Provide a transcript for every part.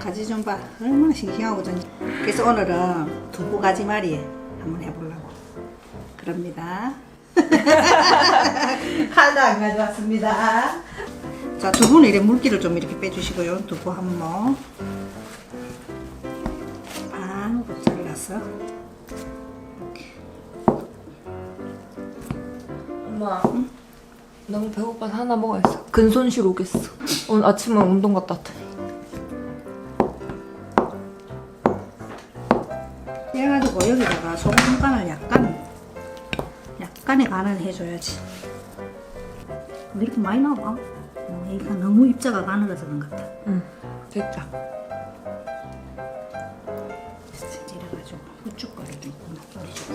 가지 좀 봐. 얼마나 싱싱하고 전. 그래서 오늘은 두부 가지 말이 한번 해보려고. 그럽니다. 하나 안 가져왔습니다. 자, 두부는 이렇게 물기를 좀 이렇게 빼주시고요. 두부 한 모. 반으로 잘라서. 엄마 너무 배고파서 하나 먹어야겠어 근손실 오겠어 오늘 아침에 운동 갔다 왔더 니 그래가지고 여기다가 소금 간을 약간 약간의 간을 해줘야지. 왜 이렇게 많이 나와? 어, 얘가 너무 입자가 가늘어서 그런 것 같아. 응. 됐다. 이래가지고 후춧가루도 있고 뿌려주고.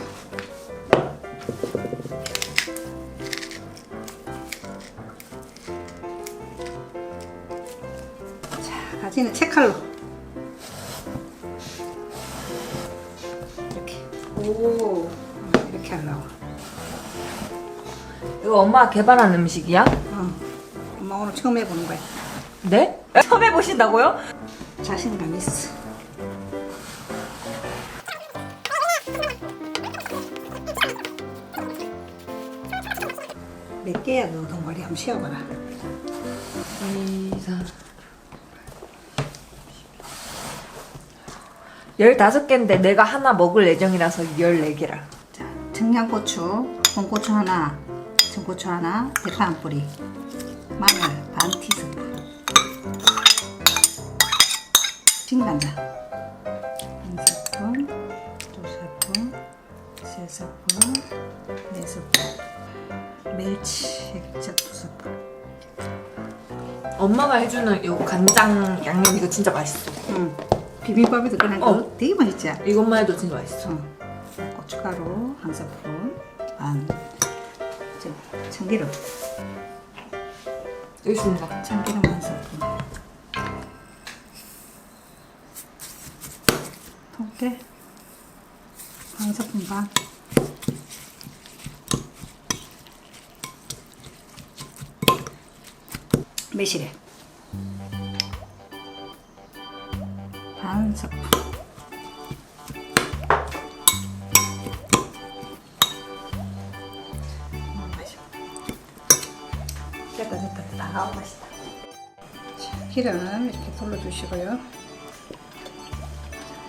자 가지는 채칼로 이렇게 하려고 이거 엄마가 개발한 음식이야? 어. 엄마 오늘 처음 해보는 거야 네? 처음 해보신다고요? 자신감 있어 몇 개야 너 동아리 한번 쉬어봐라 2, 4 15개인데 내가 하나 먹을 예정이라서 14개라 자, 청양고추, 홍고추 하나, 청고추 하나, 대파 한 뿌리, 마늘 반 티스푼, 진간장 한 스푼, 두 스푼, 세 스푼, 네 스푼, 멸치 액젓 두 스푼. 엄마가 해주는 이 간장 양념 이거 진짜 맛있어 응. 비빔밥에도 그냥 어. 되게 맛있지? 이것만 해도 진짜 맛있어 응. 고춧가루 한 스푼, 반, 저, 참기름. 여기 있습니다. 참기름 한 스푼. 통깨. 한 스푼 반. 매실액. 반 스푼 됐다 됐다 됐다 아우 맛있다 자, 기름 이렇게 둘러주시고요.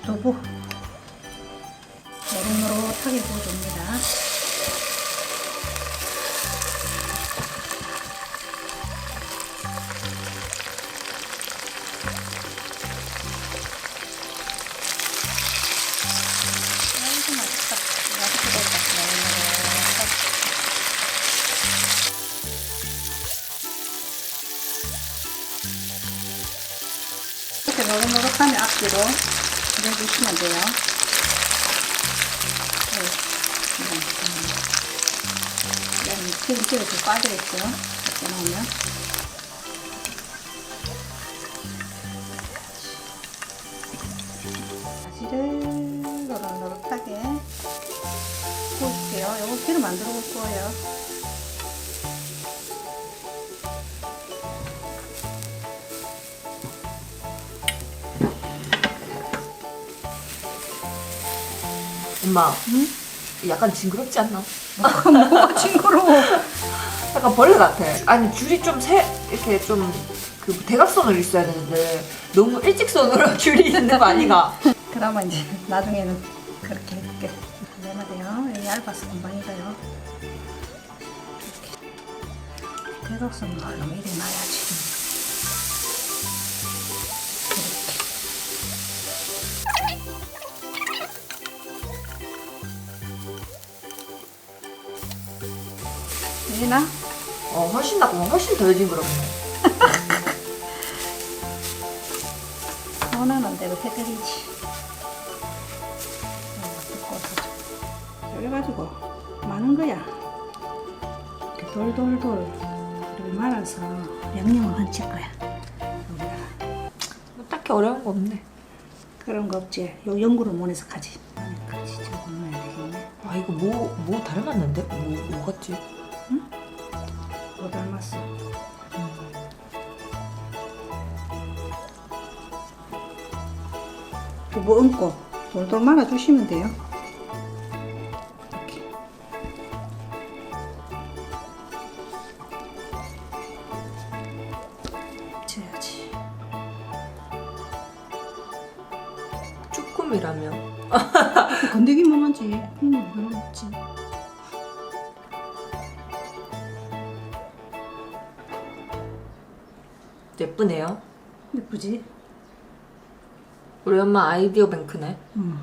두부 노릇노릇하게 구워줍니다. 앞뒤로 해주시면 돼요. 네, 이런, 음. 이런 기름기가 좀 빠져있죠. 이렇게 놓으면. 가지를 노릇노릇하게 구울게요. 요거 기름 안 들어올 거예요. 엄마 약간 징그럽지 않나? 뭐가 징그러워. 약간 벌레 같아. 아니 줄이 좀 세 이렇게 좀 그 대각선으로 있어야 되는데 너무 일직선으로 줄이 있는 거 아니가? 그러면 이제 나중에는 그렇게 해볼게. 내면 돼요. 여기 얇아서 금방 익어요. 이렇게. 대각선으로 하려면 이렇게 놔야지. 되나? 어 훨씬 낫고 훨씬 덜 징그럽네. 원하는 대로 해드리지. 그래가지고 많은 거야. 이렇게 돌돌돌 이렇게 말아서 양념을 얹힐 거야. 여기다가 뭐 딱히 어려운 거 없네. 그런 거 없지. 요 연구를 못해서 가지. 같이 저거 넣어야 되겠네. 아 이거 뭐 뭐 닮았는데? 뭐, 뭐 같지? 뭐 닮았어? 두부 얹고 돌돌 말아주시면 돼요. 이렇게. 쳐야지. 쭈꾸미라며. 건더기만 하지. 국물 별로 없지. 예쁘네요. 예쁘지? 우리 엄마 아이디어 뱅크네. 응.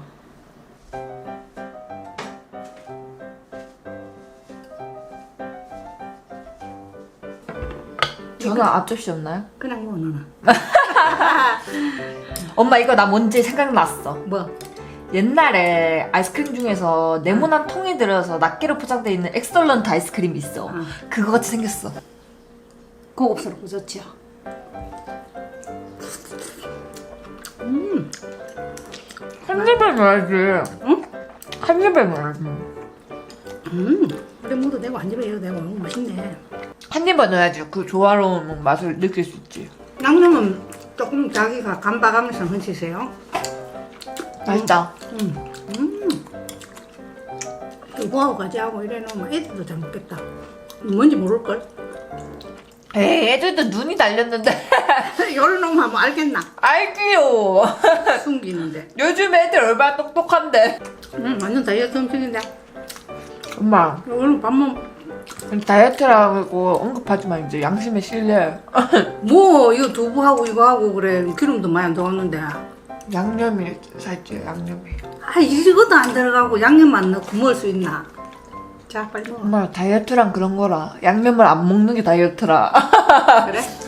저는 앞접시 없나요? 그냥 뭐 너는. 엄마 이거 나 뭔지 생각났어. 뭐? 옛날에 아이스크림 중에서 네모난 통에 들어서 낱개로 포장되어 있는 엑설런트 아이스크림이 있어. 아. 그거 같이 생겼어. 고급스럽고 좋지요. 음, 한 입에 넣어야지. 응? 한 입에 넣어야지. 음. 그래 무도 되고 안 집에 이도 되고 너무 맛있네. 한 입에 넣어야지 그 조화로운 맛을 느낄 수 있지. 양념은 조금 자기가 간 봐가면서 흔치세요. 맛있다. 음. 음. 두부하고 가지하고 이래 놓으면 애들도 잘 먹겠다. 뭔지 모를걸? 에이 애들도 눈이 달렸는데 열을 놓으면 뭐 알겠나? 알기요. 숨기는데. 요즘 애들 얼마나 똑똑한데. 음, 완전 다이어트 음식인데. 엄마 오늘 밥만 다이어트라고 언급하지 마 이제 양심에 실려. 뭐 이거 두부하고 이거 하고 그래 기름도 많이 안 들어갔는데 양념이 살찌 양념이. 아 이것도 안 들어가고 양념만 넣고 먹을 수 있나? 자 빨리 먹어. 엄마 다이어트랑 그런 거라 양념을 안 먹는 게 다이어트라. 그래?